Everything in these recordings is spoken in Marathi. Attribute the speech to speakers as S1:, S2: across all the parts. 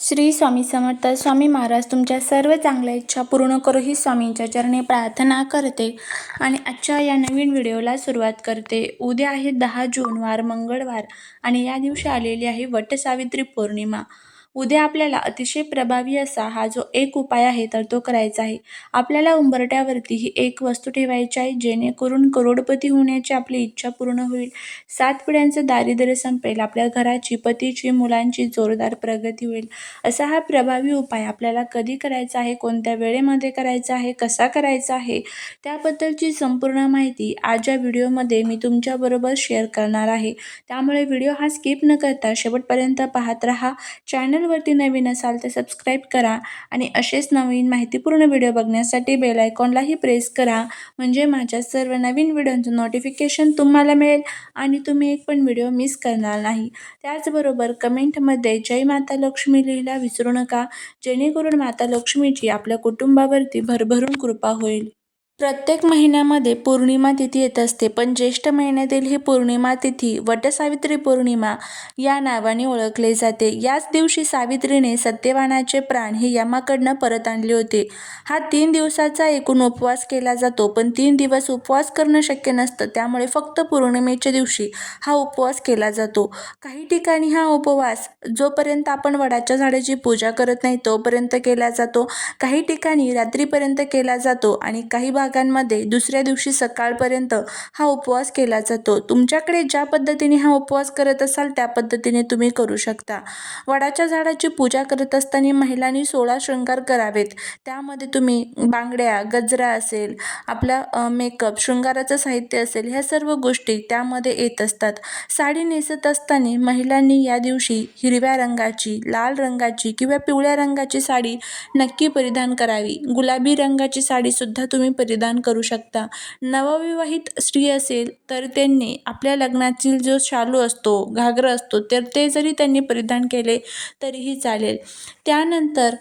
S1: श्री स्वामी समर्थ स्वामी महाराज तुमच्या सर्व चांगल्या इच्छा पूर्ण करू ही स्वामींच्या चरणी प्रार्थना करते. आणि आजच्या या नवीन व्हिडिओला सुरुवात करते. उद्या आहे दहा जून वार मंगळवार. आणि या दिवशी आलेली आहे वटसावित्री पौर्णिमा. उद्या आपल्याला अतिशय प्रभावी असा हा जो एक उपाय आहे तर तो करायचा आहे. आपल्याला उंबरट्यावरती ही एक वस्तू ठेवायची आहे जेणेकरून करोडपती होण्याची आपली इच्छा पूर्ण होईल. सात पिढ्यांचं दारिद्र्य संपेल आपल्या घराची पतीची मुलांची जोरदार प्रगती होईल. असा हा प्रभावी उपाय आपल्याला कधी करायचा आहे कोणत्या वेळेमध्ये करायचा आहे कसा करायचा आहे त्याबद्दलची संपूर्ण माहिती आज या व्हिडिओमध्ये मी तुमच्याबरोबर शेअर करणार आहे. त्यामुळे व्हिडिओ हा स्किप न करता शेवटपर्यंत पाहत राहा. चॅनलवरती नवीन असाल तर सबस्क्राईब करा आणि असेच नवीन माहितीपूर्ण व्हिडिओ बघण्यासाठी बेल आयकॉनलाही प्रेस करा. म्हणजे माझ्या सर्व नवीन व्हिडिओंचं नोटिफिकेशन तुम्हाला मिळेल आणि तुम्ही एक पण व्हिडिओ मिस करणार नाही. त्याचबरोबर कमेंटमध्ये जय माता लक्ष्मी लिहिला विसरू नका. जेणेकरून माता लक्ष्मीची आपल्या कुटुंबावरती भरभरून कृपा होईल. प्रत्येक महिन्यामध्ये पौर्णिमा तिथी येत असते पण ज्येष्ठ महिन्यातील ही पौर्णिमा तिथी वटसावित्री पौर्णिमा या नावाने ओळखले जाते. याच दिवशी सावित्रीने सत्यवानाचे प्राण हे यमाकडनं परत आणले होते. हा तीन दिवसाचा एकूण उपवास केला जातो पण तीन दिवस उपवास करणं शक्य नसतं त्यामुळे फक्त पौर्णिमेच्या दिवशी हा उपवास केला जातो. काही ठिकाणी हा उपवास जोपर्यंत आपण वडाच्या झाडाची पूजा करत नाही तोपर्यंत केला जातो काही ठिकाणी रात्रीपर्यंत केला जातो आणि काही भागांमध्ये दुसऱ्या दिवशी सकाळपर्यंत हा उपवास केला जातो. तुमच्याकडे ज्या पद्धतीने हा उपवास करत असाल त्या पद्धतीने तुम्ही करू शकता. वडाच्या झाडाची पूजा करत असताना महिलांनी सोळा शृंगार करावेत. त्यामध्ये तुम्ही बांगड्या गजरा असेल आपला मेकअप शृंगाराचं साहित्य असेल ह्या सर्व गोष्टी त्यामध्ये येत असतात. साडी नेसत असताना महिलांनी या दिवशी हिरव्या रंगाची लाल रंगाची किंवा पिवळ्या रंगाची साडी नक्की परिधान करावी. गुलाबी रंगाची साडीसुद्धा तुम्ही परिधान करू शकता. नवविवाहित स्त्री असेल तर त्यांनी आपल्या लग्नातील जो शालू असतो घागरा असतो तर ते जरी त्यांनी परिधान केले तरीही चालेल. त्यानंतर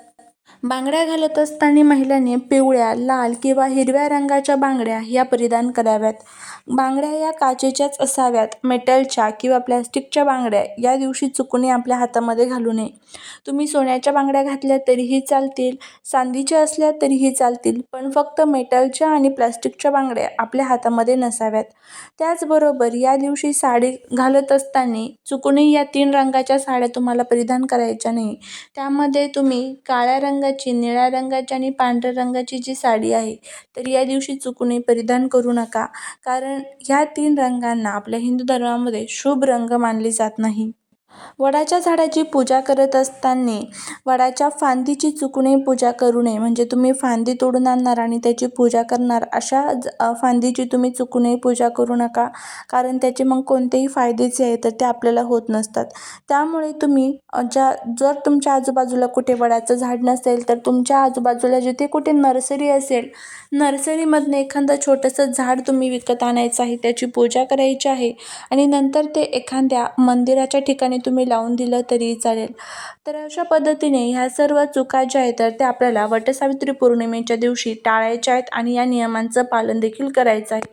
S1: बांगड्या घालत असताना महिलांनी पिवळ्या लाल किंवा हिरव्या रंगाच्या बांगड्या ह्या परिधान कराव्यात. बांगड्या या काचेच्याच असाव्यात. मेटलच्या किंवा प्लॅस्टिकच्या बांगड्या या दिवशी चुकूनही आपल्या हातामध्ये घालू नये. तुम्ही सोन्याच्या बांगड्या घातल्या तरीही चालतील चांदीच्या असल्या तरीही चालतील पण फक्त मेटलच्या आणि प्लॅस्टिकच्या बांगड्या आपल्या हातामध्ये नसाव्यात. त्याचबरोबर या दिवशी साडी घालत असताना चुकूनही या तीन रंगाच्या साड्या तुम्हाला परिधान करायच्या नाही. त्यामध्ये तुम्ही काळ्या रंगाची निळ्या रंगाची आणि पांढऱ्या रंगाची जी साडी आहे तर या दिवशी चुकूनही परिधान करू नका. कारण ह्या तीन रंगांना आपल्या हिंदू धर्मामध्ये शुभ रंग मानले जात नाही. वडाच्या झाडाची पूजा करत असताना वडाच्या फांदीची चुकूनही पूजा करू नये. म्हणजे तुम्ही फांदी तोडून आणणार आणि त्याची पूजा करणार अशा फांदीची तुम्ही चुकूनही पूजा करू नका. कारण त्याचे मग कोणतेही फायदे आहे तर ते आपल्याला होत नसतात. त्यामुळे तुम्ही ज्या जर तुमच्या आजूबाजूला कुठे वडाचं झाड नसेल तर तुमच्या आजूबाजूला जिथे कुठे नर्सरी असेल नर्सरीमधनं एखादं छोटंसं झाड तुम्ही विकत आणायचं आहे त्याची पूजा करायची आहे आणि नंतर ते एखाद्या मंदिराच्या ठिकाणी तुम्ही लावून दिलं तरी चालेल. तर अशा पद्धतीने ह्या सर्व चुका ज्या आहेत तर त्या आपल्याला वटसावित्री पौर्णिमेच्या दिवशी टाळायच्या आहेत आणि या नियमांचं पालन देखील करायचं आहे.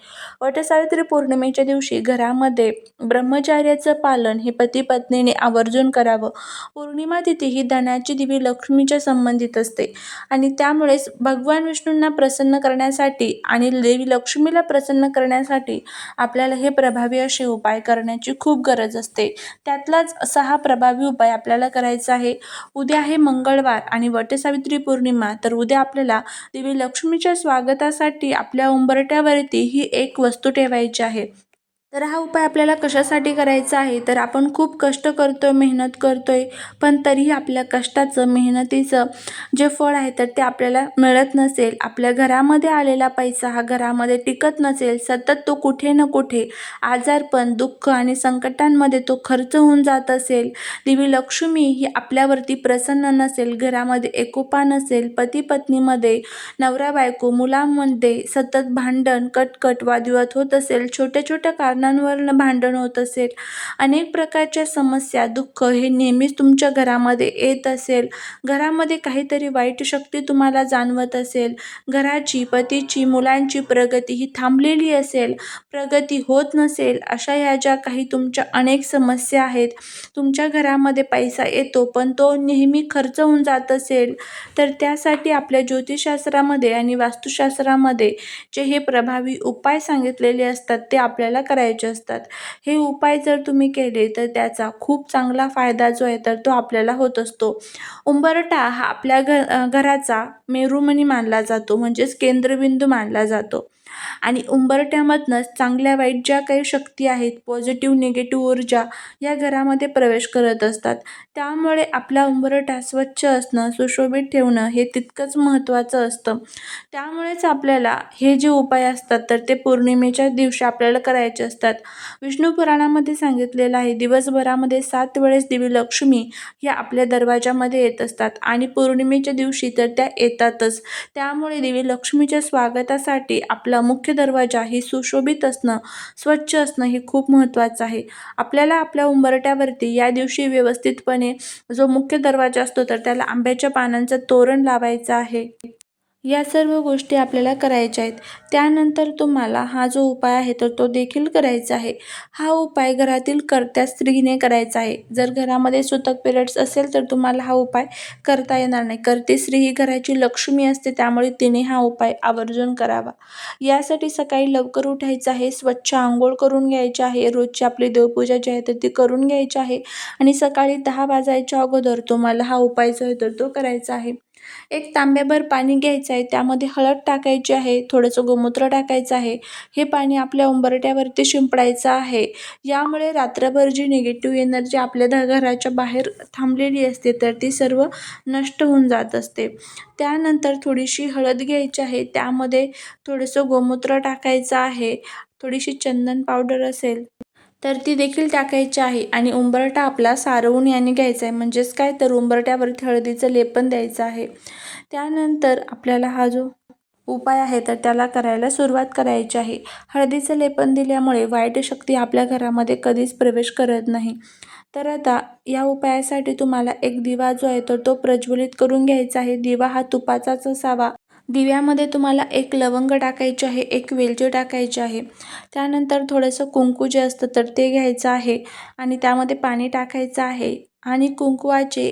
S1: वटसावित्री पौर्णिमेच्या दिवशी घरामध्ये ब्रह्मचार्याचं पालन हे पती पत्नीने आवर्जून करावं. पौर्णिमा तिथी ही धनाची देवी लक्ष्मीच्या संबंधित असते आणि त्यामुळेच भगवान विष्णूंना प्रसन्न करण्यासाठी आणि देवी लक्ष्मीला प्रसन्न करण्यासाठी आपल्याला हे प्रभावी असे उपाय करण्याची खूप गरज असते. त्यातलाच असा हा प्रभावी उपाय आपल्याला करायचा आहे. उद्या आहे मंगळवार आणि वटसावित्री पौर्णिमा तर उद्या आपल्याला देवी लक्ष्मीच्या स्वागतासाठी आपल्या उंबरट्यावरती ही एक वस्तू ठेवायची आहे. तर हा उपाय आपल्याला कशासाठी करायचा आहे? तर आपण खूप कष्ट करतो आहे मेहनत करतो आहे पण तरीही आपल्या कष्टाचं मेहनतीचं जे फळ आहे तर ते आपल्याला मिळत नसेल. आपल्या घरामध्ये आलेला पैसा हा घरामध्ये टिकत नसेल. सतत तो कुठे ना कुठे आजारपण दुःख आणि संकटांमध्ये तो खर्च होऊन जात असेल. देवी लक्ष्मी ही आपल्यावरती प्रसन्न नसेल घरामध्ये एकोपा नसेल पती पत्नीमध्ये नवरा बायको मुलांमध्ये सतत भांडण कटकट वादविवाद होत असेल छोट्या छोट्या कारण भांडणांवरनं भांडण होत असेल अनेक प्रकारच्या समस्या दुःख हे नेहमीच तुमच्या घरामध्ये येत असेल. घरामध्ये काहीतरी वाईट शक्ती तुम्हाला जाणवत असेल. घराची पतीची मुलांची प्रगती ही थांबलेली असेल. प्रगती होत नसेल अशा या ज्या काही तुमच्या अनेक समस्या आहेत तुमच्या घरामध्ये पैसा येतो पण तो नेहमी खर्च होऊन जात असेल. तर त्यासाठी आपल्या ज्योतिषशास्त्रामध्ये आणि वास्तुशास्त्रामध्ये जे हे प्रभावी उपाय सांगितलेले असतात ते आपल्याला करायचे असतात. हे उपाय जर तुम्ही केले तर त्याचा खूप चांगला फायदा जो आहे तर तो आपल्याला होत असतो. उंबरठा हा आपल्या घ घराचा मेरुमणी मानला जातो म्हणजेच केंद्रबिंदू मानला जातो. आणि उंबरठ्यामधनंच चांगल्या वाईट ज्या काही शक्ती आहेत पॉझिटिव्ह निगेटिव्ह ऊर्जा या घरामध्ये प्रवेश करत असतात. त्यामुळे आपला उंबरठा स्वच्छ असणं सुशोभित ठेवणं हे तितकंच महत्त्वाचं असतं. त्यामुळेच आपल्याला हे जे उपाय असतात तर ते पौर्णिमेच्या दिवशी आपल्याला करायचे असतात. विष्णू पुराणामध्ये सांगितलेलं आहे दिवसभरामध्ये सात वेळेस देवी लक्ष्मी या आपल्या दरवाजामध्ये येत असतात आणि पौर्णिमेच्या दिवशी तर त्या येतातच. त्यामुळे देवी लक्ष्मीच्या स्वागतासाठी आपला मुख्य दरवाजा ही सुशोभित असणं स्वच्छ असणं हे खूप महत्त्वाचं आहे. आपल्याला आपल्या उंबरट्यावरती या दिवशी व्यवस्थितपणे जो मुख्य दरवाजा असतो तर त्याला आंब्याच्या पानांचं तोरण लावायचं आहे. या सर्व गोष्टी आपल्याला करायच्या आहेत. त्यानंतर तुम्हाला हा जो उपाय आहे तर तो देखील करायचा आहे. हा उपाय घरातील कर्त्या स्त्रीने करायचा आहे. जर घरामध्ये सुतक पिरियड्स असेल तर तुम्हाला हा उपाय करता येणार नाही. करते स्त्री ही घराची लक्ष्मी असते त्यामुळे तिने हा उपाय आवर्जून करावा. यासाठी सकाळी लवकर उठायचं आहे स्वच्छ आंघोळ करून घ्यायची आहे रोजची आपली देवपूजा जी आहे तर ती करून घ्यायची आहे. आणि सकाळी दहा वाजायच्या अगोदर तुम्हाला हा उपाय जो आहे तर तो करायचा आहे. एक तांब्याभर पाणी घ्यायचं आहे त्यामध्ये हळद टाकायची आहे थोडंसं गोमूत्र टाकायचं आहे हे पाणी आपल्या उंबरट्यावरती शिंपडायचं आहे. यामुळे रात्रभर जी निगेटिव्ह एनर्जी आपल्या ध घराच्या बाहेर थांबलेली असते तर ती सर्व नष्ट होऊन जात असते. त्यानंतर थोडीशी हळद घ्यायची आहे त्यामध्ये थोडंसं गोमूत्र टाकायचं आहे थोडीशी चंदन पावडर असेल तर ती देखील टाकायची आहे. आणि उंबरटा आपला सारवून याने घ्यायचा आहे. म्हणजेच काय? तर उंबरट्यावरती हळदीचं लेपन द्यायचं आहे. त्यानंतर आपल्याला हा जो उपाय आहे तर त्याला करायला सुरुवात करायची आहे. हळदीचं लेपन दिल्यामुळे वाईट शक्ती आपल्या घरामध्ये कधीच प्रवेश करत नाही. तर आता या उपायासाठी तुम्हाला एक दिवा जो आहे तर तो प्रज्वलित करून घ्यायचा आहे. दिवा हा तुपाचाच असावा. दिव्यामध्ये तुम्हाला एक लवंग टाकायची आहे एक वेलची टाकायची आहे. त्यानंतर थोडंसं कुंकू जे असतं तर ते घ्यायचं आहे आणि त्यामध्ये पाणी टाकायचं आहे. आणि कुंकवाचे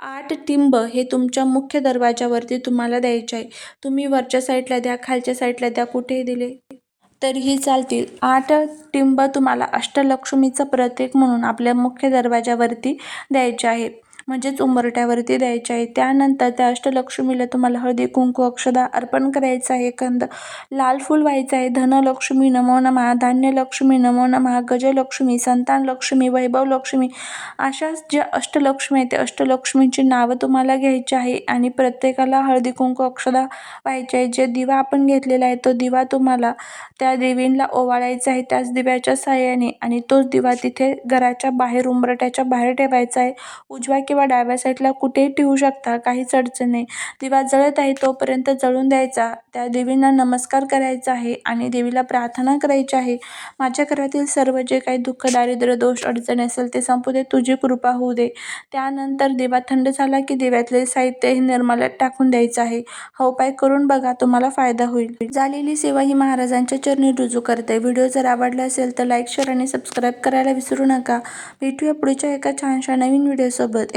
S1: आठ टिंब हे तुमच्या मुख्य दरवाजावरती तुम्हाला द्यायचे आहे. तुम्ही वरच्या साईडला द्या खालच्या साईडला द्या कुठेही दिले तरीही चालतील. आठ टिंब तुम्हाला अष्टलक्ष्मीचं प्रतीक म्हणून आपल्या मुख्य दरवाजावरती द्यायचे आहे. म्हणजेच उंबरट्यावरती द्यायचे आहे. त्यानंतर त्या अष्टलक्ष्मीला तुम्हाला हळदी कुंकू अक्षदा अर्पण करायचं आहे. कंद लाल फूल व्हायचं आहे. धनलक्ष्मी नमो नमः धान्यलक्ष्मी नमो नमः गजलक्ष्मी संतान लक्ष्मी वैभव लक्ष्मी अशाच ज्या अष्टलक्ष्मी आहे त्या अष्टलक्ष्मींची नावं तुम्हाला घ्यायची आहे आणि प्रत्येकाला हळदी कुंकू अक्षदा व्हायचे आहे. जे दिवा आपण घेतलेला आहे तो दिवा तुम्हाला त्या देवींना ओवाळायचा आहे त्याच दिव्याच्या साह्याने आणि तोच दिवा तिथे घराच्या बाहेर उंबरट्याच्या बाहेर ठेवायचा आहे. उजव्या किंवा किंवा डाव्या साईडला कुठेही ठेवू शकता काहीच अडचण नाही. दिवा जळत आहे तोपर्यंत जळून द्यायचा. त्या देवींना नमस्कार करायचा आहे आणि देवीला प्रार्थना करायची आहे. माझ्या घरातील सर्व जे काही दुःख दारिद्र्य दोष अडचणी असेल ते संपू दे तुझी कृपा होऊ दे. त्यानंतर दिवा थंड झाला की दिव्यातले साहित्य हे निर्माल्यात टाकून द्यायचं आहे. हा उपाय करून बघा तुम्हाला फायदा होईल. झालेली सेवा ही महाराजांच्या चरणी रुजू करते. व्हिडिओ जर आवडला असेल तर लाईक शेअर आणि सबस्क्राईब करायला विसरू नका. भेटूया पुढच्या एका छानशा नवीन व्हिडिओसोबत.